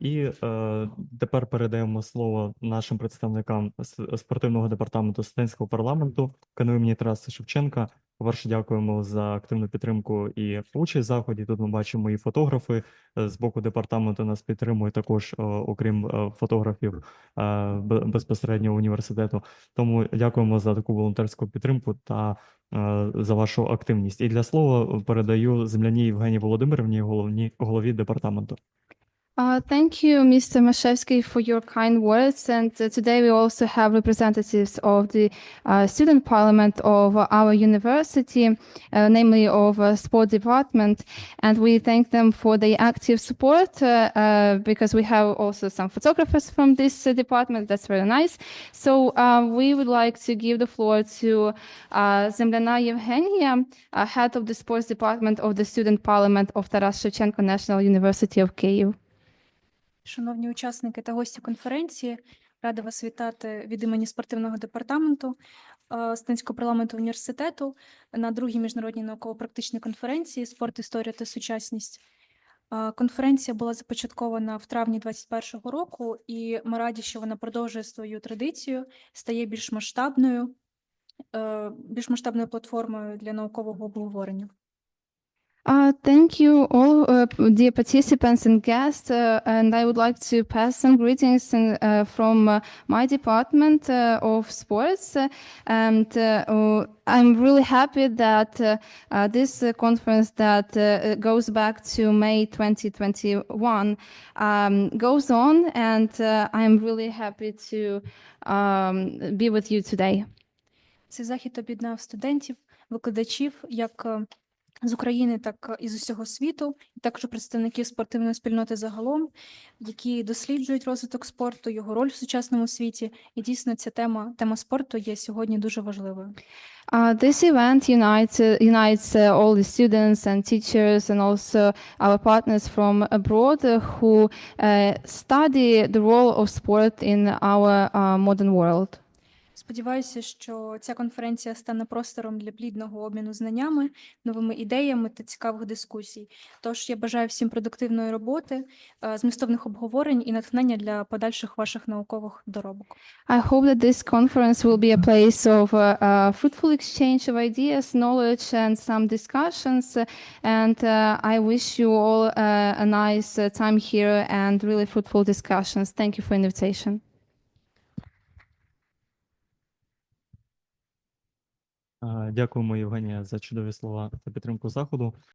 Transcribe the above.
І е, тепер передаємо слово нашим представникам спортивного департаменту студентського парламенту імені Тараса Шевченка. По-перше, дякуємо за активну підтримку і участь в заході. Тут ми бачимо і фотографи е, з боку департаменту нас підтримують також, е, окрім е, фотографів бе- безпосередньо університету. Тому дякуємо за таку волонтерську підтримку та за вашу активність. І для слова передаю земляній Євгенії Володимирівні, головні голові департаменту. Uh, thank you, Mr. Mashevsky, for your kind words. And uh, today we also have representatives of the uh, student parliament of our university, uh, namely of uh, sport department. And we thank them for the active support uh, because we have also some photographers from this department. That's very nice. So we would like to give the floor to Zemljana Yevgenia, head of the sports department of the student parliament of Taras Shevchenko National University of Kyiv. Шановні учасники та гості конференції, рада вас вітати від імені спортивного департаменту е, студентського парламенту університету на другій міжнародній науково-практичній конференції Спорт, історія та сучасність. Е, Конференція була започаткована в травні 2021 року, і ми раді, що вона продовжує свою традицію, стає більш масштабною, е, більш масштабною платформою для наукового обговорення. Uh, thank you all, uh, p- dear participants and guests. Uh, and I would like to pass some greetings and, uh, from uh, my department uh, of sports. Uh, and uh, uh, I'm really happy that uh, uh, this uh, conference that uh, uh, goes back to May 2021 um, goes on. And uh, I'm really happy to um, be with you today. Цей захід об'єднав студентів, викладачів як е, з України, так і з усього світу, і також представників спортивної спільноти загалом, які досліджують розвиток спорту, його роль в сучасному світі. І дійсно ця тема, тема спорту є сьогодні дуже важливою. Uh, this event unites uh, unites uh, all the students and teachers and also our partners from abroad who uh, study the role of sport in our uh, modern world. Сподіваюся, що ця конференція стане простором для плідного обміну знаннями, новими ідеями та цікавих дискусій. Тож я бажаю всім продуктивної роботи, е, змістовних обговорень і натхнення для подальших ваших наукових доробок. I hope that this conference will be a place of uh, uh, fruitful exchange of ideas, knowledge, and some discussions. And I wish you all a nice time here and really fruitful discussions. Thank you for invitation. Дякуємо, Євгенія, за чудові слова та підтримку заходу.